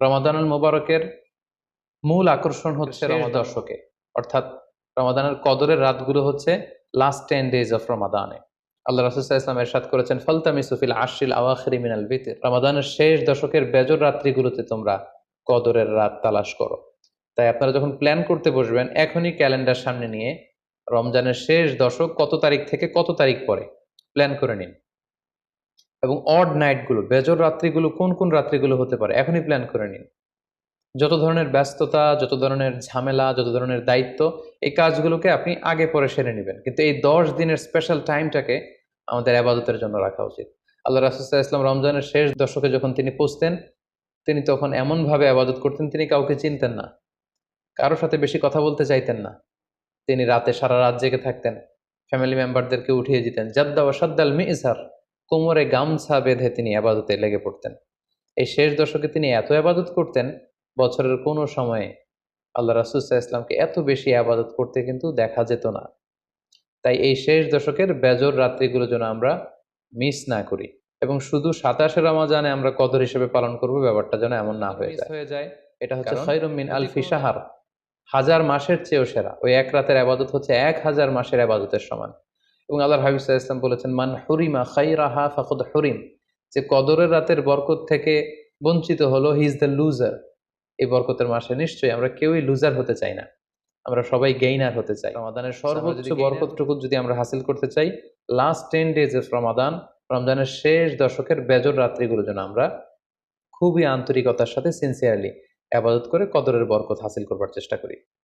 রমাদানুল মোবারকের মূল আকর্ষণ হচ্ছে রমাদান দশকে অর্থাৎ রমাদানের কদরের রাতগুলো হচ্ছে লাস্ট টেন ডেজ অফ রমাদানে। আল্লাহ রাসুল্লাহ ইসলাম এরশাদ করেছেন ফলতামি সুফিল আশিল আওয়াখরি মিনাল বিতির। রমাদানের শেষ দশকের বেজর রাত্রিগুলোতে তোমরা কদরের রাত তালাশ করো। তাই আপনারা যখন প্ল্যান করতে বসবেন এখনই ক্যালেন্ডার সামনে নিয়ে রমজানের শেষ দশক কত তারিখ থেকে কত তারিখ পরে? প্ল্যান করে নিন। এবং অড নাইটগুলো বেজর রাত্রিগুলো, কোন কোন রাত্রিগুলো হতে পারে, এখনই প্ল্যান করে নিন। যত ধরনের ব্যস্ততা, যত ধরনের ঝামেলা, যত ধরনের দায়িত্ব, এই কাজগুলোকে আপনি আগে পরে সেরে নেবেন। কিন্তু এই দশ দিনের স্পেশাল টাইমটাকে আমাদের আবাদতের জন্য রাখা উচিত। আল্লাহ রাসুল্লাহ ইসলাম রমজানের শেষ দশকে যখন তিনি পৌঁছতেন, তিনি তখন এমনভাবে আবাদত করতেন, তিনি কাউকে চিনতেন না। কারোর সাথে বেশি কথা বলতে চাইতেন না। তিনি রাতে সারা রাত জেগে থাকতেন। ফ্যামিলি মেম্বারদেরকে উঠিয়ে দিতেন। জাদ্দা ও সাদ্দাল মিজার। কোমরে গামছা বেঁধে তিনি আবাদতে লেগে পড়তেন। এই শেষ দশকে তিনি এত আবাদত করতেন বছরের কোনো সময়ে আল্লাহ রাসুল্লাহ ইসলামকে এত বেশি আবাদত করতে কিন্তু দেখা যেত না। তাই এই শেষ দশকের বেজর রাত্রিগুলো যেন আমরা মিস না করি এবং শুধু সাতাশে রমাজানে আমরা কদর হিসেবে পালন করব ব্যাপারটা যেন এমন না হয়ে যায়। হয়ে যায়। এটা হচ্ছে খৈরমিন আলফি সাহার হাজার মাসের চেয়েও সেরা। ওই এক রাতের আবাদত হচ্ছে এক হাজার মাসের আবাদতের সমান। এবং আল্লাহ হাবিব ইসলাম বলেছেন মান হরিমা খাইরাহা ফাকুদ হরিম। যে কদরের রাতের বরকত থেকে বঞ্চিত হলো হি ইজ দ্য লুজার। এই বরকতের মাসে নিশ্চয়ই আমরা কেউই লুজার হতে চাই না। আমরা সবাই গেইনার হতে চাই। রমাদানের সর্বোচ্চ বরকতটুকু যদি আমরা হাসিল করতে চাই last ten days of Ramadan রমজানের শেষ দশকের বেজর রাত্রিগুলো যেন আমরা খুবই আন্তরিকতার সাথে সিনসিয়ারলি আবাদত করে কদরের বরকত হাসিল করবার চেষ্টা করি।